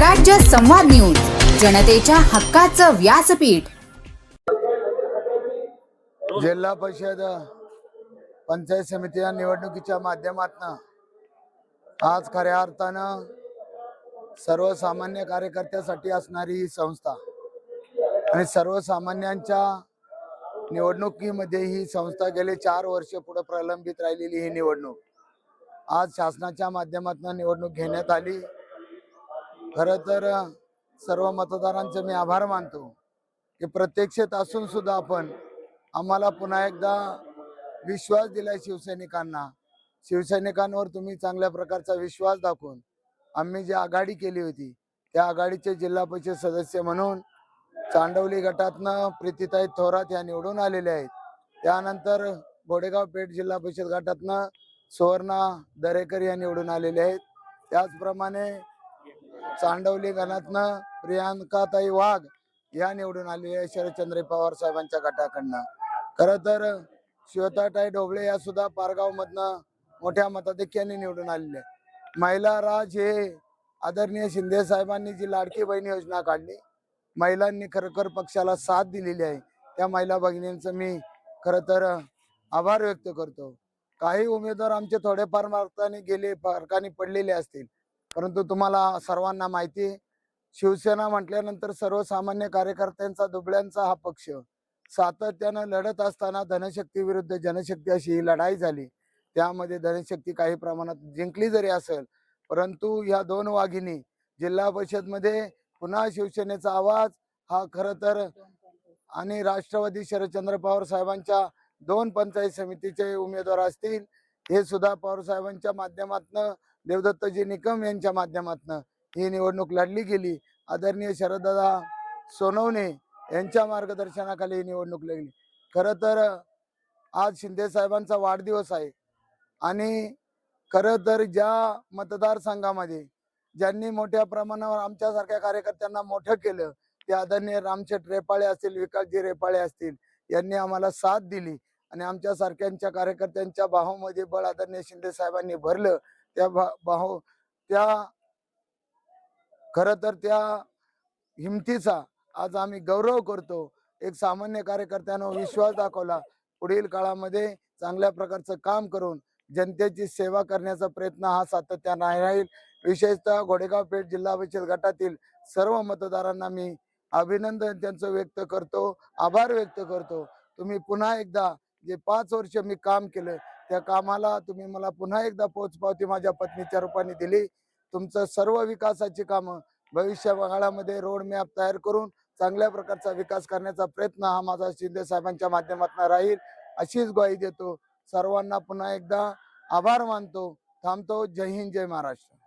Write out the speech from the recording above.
स्वराज्य संवाद न्यूज जनतेच्या हक्काचं व्यासपीठ. जिल्हा परिषद पंचायत समितीच्या निवडणुकीच्या माध्यमातून आज खऱ्या अर्थानं सर्वसामान्य कार्यकर्त्यासाठी असणारी ही संस्था आणि सर्वसामान्यांच्या निवडणुकीमध्ये ही संस्था गेले चार वर्ष पुढे प्रलंबित राहिलेली ही निवडणूक. आज शासनाच्या माध्यमातून निवडणूक घेण्यात आली. खरं तर सर्व मतदारांचे मी आभार मानतो की प्रत्यक्षात असून सुद्धा आपण आम्हाला पुन्हा एकदा विश्वास दिलाय शिवसैनिकांना. शिवसैनिकांवर तुम्ही चांगल्या प्रकारचा विश्वास दाखवून आम्ही जी आघाडी केली होती त्या आघाडीचे जिल्हा परिषद सदस्य म्हणून चांडवली गटातनं प्रीतीताई थोरात या निवडून आलेल्या आहेत. त्यानंतर गोडेगाव पेठ जिल्हा परिषद गटातनं सुवर्णा दरेकर या निवडून आलेले आहेत. त्याचप्रमाणे चांडवली गणातनं प्रियांकाताई वाघ या निवडून आलेल्या आहे शरदचंद्र पवार साहेबांच्या गटाकडनं. खर तर शिवताताई ढोबळे या सुद्धा पारगाव मधनं मोठ्या मताधिक्याने निवडून आलेले महिला राज हे आदरणीय शिंदे साहेबांनी जी लाडकी बहीण योजना काढली महिलांनी खरोखर पक्षाला साथ दिलेली आहे. त्या महिला भगिनींचं मी खरं तर आभार व्यक्त करतो. काही उमेदवार आमचे थोडेफार मार्काने गेले फारकाने पडलेले असतील. परंतु तुम्हाला सर्वांना माहिती आहे शिवसेना म्हटल्यानंतर सर्वसामान्य कार्यकर्त्यांचा दुबळ्यांचा हा पक्ष. सातत्यानं लढत असताना धनशक्ती विरुद्ध जनशक्ती अशी ही लढाई झाली. त्यामध्ये धनशक्ती काही प्रमाणात जिंकली जरी असेल परंतु ह्या दोन वाघिणी जिल्हा परिषदमध्ये पुन्हा शिवसेनेचा आवाज हा खर तर आणि राष्ट्रवादी शरदचंद्र पवार साहेबांच्या दोन पंचायत समितीचे उमेदवार असतील हे सुद्धा पवार साहेबांच्या माध्यमातनं देवदत्तजी निकम यांच्या माध्यमातून ही निवडणूक लढली गेली. आदरणीय शरददादा सोनवणे यांच्या मार्गदर्शनाखाली ही निवडणूक लढली. खरं तर आज शिंदे साहेबांचा वाढदिवस आहे. आणि खरं तर ज्या मतदारसंघामध्ये ज्यांनी मोठ्या प्रमाणावर आमच्यासारख्या कार्यकर्त्यांना मोठं केलं ते आदरणीय रामशेठ रेपाळे असतील विकासजी रेपाळे असतील यांनी आम्हाला साथ दिली. आणि आमच्या सारख्यांच्या कार्यकर्त्यांच्या बाहूमध्ये बळ आदरणीय शिंदे साहेबांनी भरलं. त्या भाव त्या खर तर त्या हिमतीचा आज आम्ही गौरव करतो. एक सामान्य कार्यकर्त्यानं विश्वास दाखवला. पुढील काळामध्ये चांगल्या प्रकारचं काम करून जनतेची सेवा करण्याचा प्रयत्न हा सातत्यानं राहील. विशेषतः घोडेगाव पेठ जिल्हा परिषद गटातील सर्व मतदारांना मी अभिनंदन त्यांचं व्यक्त करतो. आभार व्यक्त करतो. तुम्ही पुन्हा एकदा जे पाच वर्ष मी काम केलं त्या कामाला तुम्ही मला पुन्हा एकदा पोचपावती माझ्या पत्नीच्या रूपाने दिली. तुमचं सर्व विकासाची कामं भविष्य काळामध्ये रोड मॅप तयार करून चांगल्या प्रकारचा विकास करण्याचा प्रयत्न हा माझा शिंदे साहेबांच्या माध्यमातून राहील अशीच ग्वाही देतो. सर्वांना पुन्हा एकदा आभार मानतो. थांबतो. जय हिंद जय महाराष्ट्र.